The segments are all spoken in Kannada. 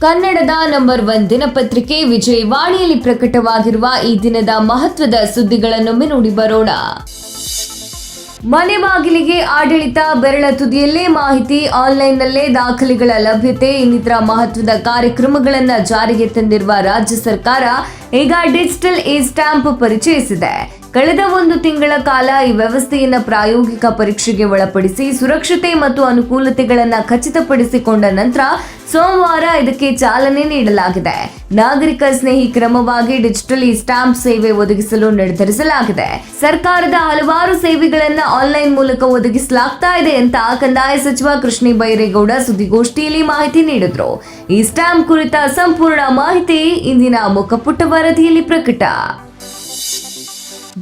ಕನ್ನಡದ ನಂಬರ್ ಒನ್ ದಿನಪತ್ರಿಕೆ ವಿಜಯವಾಣಿಯಲ್ಲಿ ಪ್ರಕಟವಾಗಿರುವ ಈ ದಿನದ ಮಹತ್ವದ ಸುದ್ದಿಗಳನ್ನೊಮ್ಮೆ ನೋಡಿ ಬರೋಣ. ಮನೆ ಬಾಗಿಲಿಗೆ ಆಡಳಿತ ಬೆರಳ ತುದಿಯಲ್ಲೇ ಮಾಹಿತಿ, ಆನ್ಲೈನ್ನಲ್ಲೇ ದಾಖಲೆಗಳ ಲಭ್ಯತೆ, ಇನ್ನಿತರ ಮಹತ್ವದ ಕಾರ್ಯಕ್ರಮಗಳನ್ನು ಜಾರಿಗೆ ತಂದಿರುವ ರಾಜ್ಯ ಸರ್ಕಾರ ಈಗ ಡಿಜಿಟಲ್ ಇ ಸ್ಟಾಂಪ್ ಪರಿಚಯಿಸಿದೆ. ಕಳೆದ ಒಂದು ತಿಂಗಳ ಕಾಲ ಈ ವ್ಯವಸ್ಥೆಯನ್ನ ಪ್ರಾಯೋಗಿಕ ಪರೀಕ್ಷೆಗೆ ಒಳಪಡಿಸಿ ಸುರಕ್ಷತೆ ಮತ್ತು ಅನುಕೂಲತೆಗಳನ್ನು ಖಚಿತಪಡಿಸಿಕೊಂಡ ನಂತರ ಸೋಮವಾರ ಇದಕ್ಕೆ ಚಾಲನೆ ನೀಡಲಾಗಿದೆ. ನಾಗರಿಕ ಸ್ನೇಹಿ ಕ್ರಮವಾಗಿ ಡಿಜಿಟಲ್ ಸ್ಟಾಂಪ್ ಸೇವೆ ಒದಗಿಸಲು ನಿರ್ಧರಿಸಲಾಗಿದೆ. ಸರ್ಕಾರದ ಹಲವಾರು ಸೇವೆಗಳನ್ನ ಆನ್ಲೈನ್ ಮೂಲಕ ಒದಗಿಸಲಾಗ್ತಾ ಇದೆ ಅಂತ ಕಂದಾಯ ಸಚಿವ ಕೃಷ್ಣ ಬೈರೇಗೌಡ ಸುದ್ದಿಗೋಷ್ಠಿಯಲ್ಲಿ ಮಾಹಿತಿ ನೀಡಿದ್ರು. ಈ ಸ್ಟಾಂಪ್ ಕುರಿತ ಸಂಪೂರ್ಣ ಮಾಹಿತಿ ಇಂದಿನ ಮುಖಪುಟ್ಟ ವರದಿಯಲ್ಲಿ ಪ್ರಕಟ.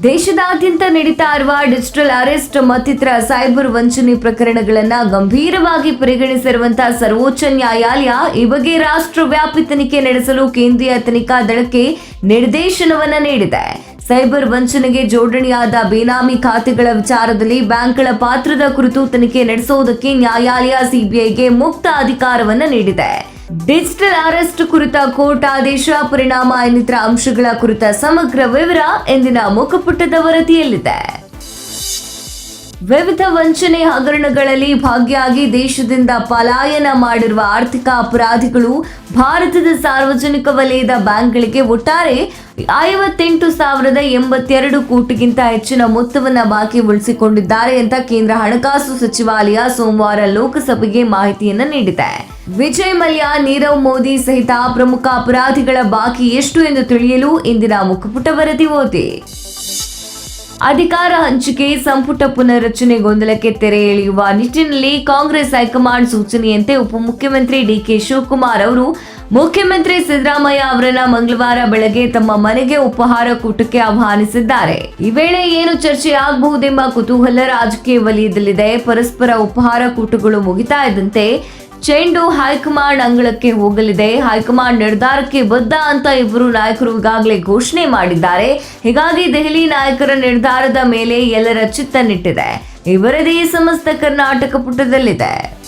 ದೇಶದಾದ್ಯಂತ ನಡೀತಾ ಇರುವ ಡಿಜಿಟಲ್ ಅರೆಸ್ಟ್ ಮತ್ತಿತರ ಸೈಬರ್ ವಂಚನೆ ಪ್ರಕರಣಗಳನ್ನ ಗಂಭೀರವಾಗಿ ಪರಿಗಣಿಸಿರುವಂತಹ ಸರ್ವೋಚ್ಚ ನ್ಯಾಯಾಲಯ, ಈ ಬಗ್ಗೆ ರಾಷ್ಟ್ರವ್ಯಾಪಿ ತನಿಖೆ ನಡೆಸಲು ಕೇಂದ್ರೀಯ ತನಿಖಾ ದಳಕ್ಕೆ ನಿರ್ದೇಶನವನ್ನ ನೀಡಿದೆ. ಸೈಬರ್ ವಂಚನೆಗೆ ಜೋಡಣೆಯಾದ ಬೇನಾಮಿ ಖಾತೆಗಳ ವಿಚಾರದಲ್ಲಿ ಬ್ಯಾಂಕ್ಗಳ ಪಾತ್ರದ ಕುರಿತು ತನಿಖೆ ನಡೆಸುವುದಕ್ಕೆ ನ್ಯಾಯಾಲಯ ಸಿಬಿಐಗೆ ಮುಕ್ತ ಅಧಿಕಾರವನ್ನ ನೀಡಿದೆ. ಡಿಜಿಟಲ್ ಅರೆಸ್ಟ್ ಕುರಿತ ಕೋರ್ಟ್ ಆದೇಶ ಪರಿಣಾಮ ಇನ್ನಿತರ ಅಂಶಗಳ ಕುರಿತ ಸಮಗ್ರ ವಿವರ ಎಂದಿನ ಮುಖಪುಟದ ವರದಿಯಲ್ಲಿದೆ. ವಿವಿಧ ವಂಚನೆ ಹಗರಣಗಳಲ್ಲಿ ಭಾಗಿಯಾಗಿ ದೇಶದಿಂದ ಪಲಾಯನ ಮಾಡಿರುವ ಆರ್ಥಿಕ ಅಪರಾಧಿಗಳು ಭಾರತದ ಸಾರ್ವಜನಿಕ ವಲಯದ ಬ್ಯಾಂಕ್ಗಳಿಗೆ ಒಟ್ಟಾರೆ ಐವತ್ತೆಂಟು ಸಾವಿರದ ಎಂಬತ್ತೆರಡು ಕೋಟಿಗಿಂತ ಹೆಚ್ಚಿನ ಮೊತ್ತವನ್ನು ಬಾಕಿ ಉಳಿಸಿಕೊಂಡಿದ್ದಾರೆ ಅಂತ ಕೇಂದ್ರ ಹಣಕಾಸು ಸಚಿವಾಲಯ ಸೋಮವಾರ ಲೋಕಸಭೆಗೆ ಮಾಹಿತಿಯನ್ನು ನೀಡಿದೆ. ವಿಜಯ್ ಮಲ್ಯ, ನೀರವ್ ಮೋದಿ ಸಹಿತ ಪ್ರಮುಖ ಅಪರಾಧಿಗಳ ಬಾಕಿ ಎಷ್ಟು ಎಂದು ತಿಳಿಯಲು ಇಂದಿನ ಮುಖಪುಟ ವರದಿ ಓದಿ. ಅಧಿಕಾರ ಹಂಚಿಕೆ, ಸಂಪುಟ ಪುನರ್ರಚನೆ ಗೊಂದಲಕ್ಕೆ ತೆರೆ ಎಳೆಯುವ ನಿಟ್ಟಿನಲ್ಲಿ ಕಾಂಗ್ರೆಸ್ ಹೈಕಮಾಂಡ್ ಸೂಚನೆಯಂತೆ ಉಪಮುಖ್ಯಮಂತ್ರಿ ಡಿಕೆ ಶಿವಕುಮಾರ್ ಅವರು ಮುಖ್ಯಮಂತ್ರಿ ಸಿದ್ದರಾಮಯ್ಯ ಅವರನ್ನ ಮಂಗಳವಾರ ಬೆಳಗ್ಗೆ ತಮ್ಮ ಮನೆಗೆ ಉಪಹಾರ ಕೂಟಕ್ಕೆ ಆಹ್ವಾನಿಸಿದ್ದಾರೆ. ಈ ವೇಳೆ ಏನು ಚರ್ಚೆ ಆಗಬಹುದೆಂಬ ಕುತೂಹಲ ರಾಜಕೀಯ ವಲಯದಲ್ಲಿದೆ. ಪರಸ್ಪರ ಉಪಹಾರ ಕೂಟಗಳು ಮುಗಿತಾ ಇದ್ದಂತೆ ಚೆಂಡು ಹೈಕಮಾಂಡ್ ಅಂಗಳಕ್ಕೆ ಹೋಗಲಿದೆ. ಹೈಕಮಾಂಡ್ ನಿರ್ಧಾರಕ್ಕೆ ಬದ್ಧ ಅಂತ ಇಬ್ಬರು ನಾಯಕರು ಈಗಾಗಲೇ ಘೋಷಣೆ ಮಾಡಿದ್ದಾರೆ. ಹೀಗಾಗಿ ದೆಹಲಿ ನಾಯಕರ ನಿರ್ಧಾರದ ಮೇಲೆ ಎಲ್ಲರ ಚಿತ್ತ ನಿಟ್ಟಿದೆ ಈ ವರದಿ ಸಮಸ್ತ ಕರ್ನಾಟಕ ಪುಟದಲ್ಲಿದೆ.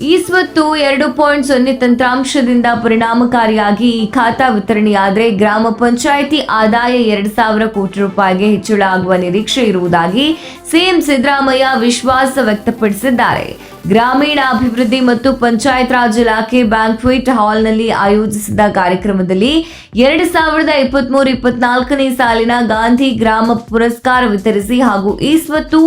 ಈ ಸ್ವತ್ತು ಎರಡು ಪಾಯಿಂಟ್ ಸೊನ್ನೆ ತಂತ್ರಾಂಶದಿಂದ ಪರಿಣಾಮಕಾರಿಯಾಗಿ ಈ ಖಾತಾ ವಿತರಣೆಯಾದರೆ ಗ್ರಾಮ ಪಂಚಾಯಿತಿ ಆದಾಯ ಎರಡು ಸಾವಿರ ಕೋಟಿ ರೂಪಾಯಿಗೆ ಹೆಚ್ಚಳ ಆಗುವ ನಿರೀಕ್ಷೆ ಇರುವುದಾಗಿ ಸಿಎಂ ಸಿದ್ದರಾಮಯ್ಯ ವಿಶ್ವಾಸ ವ್ಯಕ್ತಪಡಿಸಿದ್ದಾರೆ. ಗ್ರಾಮೀಣ ಅಭಿವೃದ್ಧಿ ಮತ್ತು ಪಂಚಾಯತ್ ರಾಜ್ ಇಲಾಖೆ ಬ್ಯಾಂಕ್ವೆಟ್ ಹಾಲ್ನಲ್ಲಿ ಆಯೋಜಿಸಿದ ಕಾರ್ಯಕ್ರಮದಲ್ಲಿ ಎರಡು ಸಾವಿರದ ಇಪ್ಪತ್ಮೂರು ಇಪ್ಪತ್ನಾಲ್ಕನೇ ಸಾಲಿನ ಗಾಂಧಿ ಗ್ರಾಮ ಪುರಸ್ಕಾರ ವಿತರಿಸಿ ಹಾಗೂ ಈ ಸ್ವತ್ತು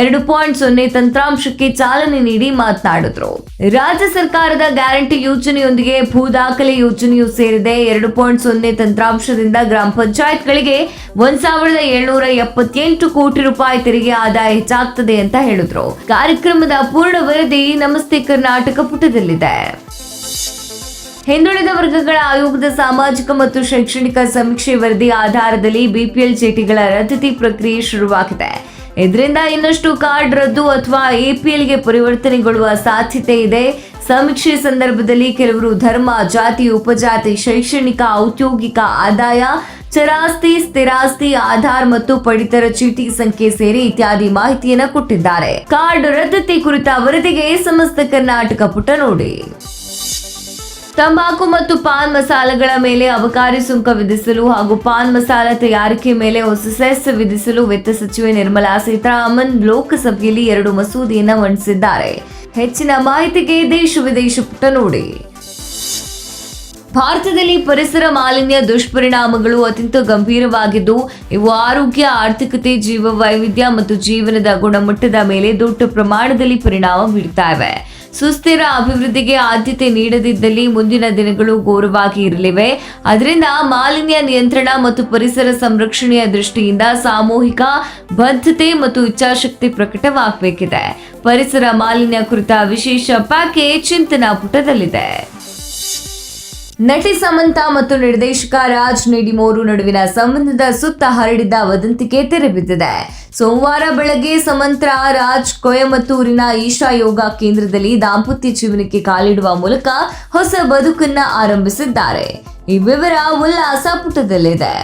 ಎರಡು ಪಾಯಿಂಟ್ ಸೊನ್ನೆ ತಂತ್ರಾಂಶಕ್ಕೆ ಚಾಲನೆ ನೀಡಿ ಮಾತನಾಡಿದರು. ರಾಜ್ಯ ಸರ್ಕಾರದ ಗ್ಯಾರಂಟಿ ಯೋಜನೆಯೊಂದಿಗೆ ಭೂ ದಾಖಲೆ ಯೋಜನೆಯೂ ಸೇರಿದೆ. ಎರಡು ಪಾಯಿಂಟ್ ಸೊನ್ನೆ ತಂತ್ರಾಂಶದಿಂದ ಗ್ರಾಮ ಪಂಚಾಯತ್ಗಳಿಗೆ ಒಂದ್ ಸಾವಿರದ ಏಳ್ನೂರ ಎಪ್ಪತ್ತೆಂಟು ಕೋಟಿ ರೂಪಾಯಿ ತೆರಿಗೆ ಆದಾಯ ಹೆಚ್ಚಾಗ್ತದೆ ಅಂತ ಹೇಳಿದ್ರು. ಕಾರ್ಯಕ್ರಮದ ಪೂರ್ಣ ವರದಿ ನಮಸ್ತೆ ಕರ್ನಾಟಕ ಪುಟದಲ್ಲಿದೆ. ಹಿಂದುಳಿದ ವರ್ಗಗಳ ಆಯೋಗದ ಸಾಮಾಜಿಕ ಮತ್ತು ಶೈಕ್ಷಣಿಕ ಸಮೀಕ್ಷೆ ವರದಿ ಆಧಾರದಲ್ಲಿ ಬಿಪಿಎಲ್ ಚೀಟಿಗಳ ರದ್ದತಿ ಪ್ರಕ್ರಿಯೆ ಶುರುವಾಗಿದೆ. ಇದರಿಂದ ಇನ್ನಷ್ಟು ಕಾರ್ಡ್ ರದ್ದು ಅಥವಾ ಎಪಿಎಲ್ಗೆ ಪರಿವರ್ತನೆಗೊಳ್ಳುವ ಸಾಧ್ಯತೆ ಇದೆ. ಸಮೀಕ್ಷೆ ಸಂದರ್ಭದಲ್ಲಿ ಕೆಲವರು ಧರ್ಮ, ಜಾತಿ, ಉಪಜಾತಿ, ಶೈಕ್ಷಣಿಕ, ಔದ್ಯೋಗಿಕ ಆದಾಯ, ಚರಾಸ್ತಿ, ಸ್ಥಿರಾಸ್ತಿ, ಆಧಾರ್ ಮತ್ತು ಪಡಿತರ ಚೀಟಿ ಸಂಖ್ಯೆ ಸೇರಿ ಇತ್ಯಾದಿ ಮಾಹಿತಿಯನ್ನು ಕೊಟ್ಟಿದ್ದಾರೆ. ಕಾರ್ಡ್ ರದ್ದತಿ ಕುರಿತ ವರದಿಗೆ ಸಮಸ್ತ ಕರ್ನಾಟಕ ಪುಟ ನೋಡಿ. ತಂಬಾಕು ಮತ್ತು ಪಾನ್ ಮಸಾಲೆಗಳ ಮೇಲೆ ಅಬಕಾರಿ ಸುಂಕ ವಿಧಿಸಲು ಹಾಗೂ ಪಾನ್ ಮಸಾಲ ತಯಾರಿಕೆ ಮೇಲೆ ಹೊಸ ಸೆಸ್ ವಿಧಿಸಲು ವಿತ್ತ ಸಚಿವೆ ನಿರ್ಮಲಾ ಸೀತಾರಾಮನ್ ಲೋಕಸಭೆಯಲ್ಲಿ ಎರಡು ಮಸೂದೆಯನ್ನು ಮಂಡಿಸಿದ್ದಾರೆ. ಹೆಚ್ಚಿನ ಮಾಹಿತಿಗೆ ದೇಶ ವಿದೇಶ ಪುಟ ನೋಡಿ. ಭಾರತದಲ್ಲಿ ಪರಿಸರ ಮಾಲಿನ್ಯ ದುಷ್ಪರಿಣಾಮಗಳು ಅತ್ಯಂತ ಗಂಭೀರವಾಗಿದ್ದು, ಇವು ಆರೋಗ್ಯ, ಆರ್ಥಿಕತೆ ಜೀವ ವೈವಿಧ್ಯ ಮತ್ತು ಜೀವನದ ಗುಣಮಟ್ಟದ ಮೇಲೆ ದೊಡ್ಡ ಪ್ರಮಾಣದಲ್ಲಿ ಪರಿಣಾಮ ಬೀರ್ತಾ ಇವೆ ಸುಸ್ಥಿರ ಅಭಿವೃದ್ಧಿಗೆ ಆದ್ಯತೆ ನೀಡದಿದ್ದಲ್ಲಿ ಮುಂದಿನ ದಿನಗಳು ಘೋರವಾಗಿ ಇರಲಿವೆ. ಅದರಿಂದ ಮಾಲಿನ್ಯ ನಿಯಂತ್ರಣ ಮತ್ತು ಪರಿಸರ ಸಂರಕ್ಷಣೆಯ ದೃಷ್ಟಿಯಿಂದ ಸಾಮೂಹಿಕ ಬದ್ಧತೆ ಮತ್ತು ಇಚ್ಛಾಶಕ್ತಿ ಪ್ರಕಟವಾಗಬೇಕಿದೆ. ಪರಿಸರ ಮಾಲಿನ್ಯ ಕುರಿತ ವಿಶೇಷ ಪ್ಯಾಕೇಜ್ ಚಿಂತನಾ ಪುಟದಲ್ಲಿದೆ. ನಟಿ ಸಮಂತ ಮತ್ತು ನಿರ್ದೇಶಕ ರಾಜ್ ನೆಡಿಮೋರು ನಡುವಿನ ಸಂಬಂಧದ ಸುತ್ತ ಹರಡಿದ್ದ ವದಂತಿಕೆ ತೆರೆಬಿದ್ದಿದೆ. ಸೋಮವಾರ ಬೆಳಗ್ಗೆ ಸಮಂತ್ರ, ರಾಜ್, ಕೊಯಮತ್ತೂರಿನ ಈಶಾ ಯೋಗ ಕೇಂದ್ರದಲ್ಲಿ ದಾಂಪತ್ಯ ಜೀವನಕ್ಕೆ ಕಾಲಿಡುವ ಮೂಲಕ ಹೊಸ ಬದುಕನ್ನ ಆರಂಭಿಸಿದ್ದಾರೆ. ಈ ವಿವರ ಉಲ್ಲಾಸ ಪುಟದಲ್ಲಿದೆ.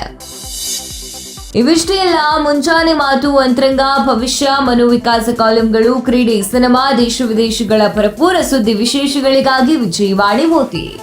ಇವಿಷ್ಟೇ ಅಲ್ಲ, ಮುಂಜಾನೆ ಮಾತು, ಅಂತರಂಗ, ಭವಿಷ್ಯ ಮನೋವಿಕಾಸ ಕಾಲಂಗಳು, ಕ್ರೀಡೆ, ಸಿನಿಮಾ, ದೇಶ ವಿದೇಶಗಳ ಪರಪೂರ ಸುದ್ದಿ ವಿಶೇಷಗಳಿಗಾಗಿ ವಿಜಯವಾಣಿ ಮೋತಿ.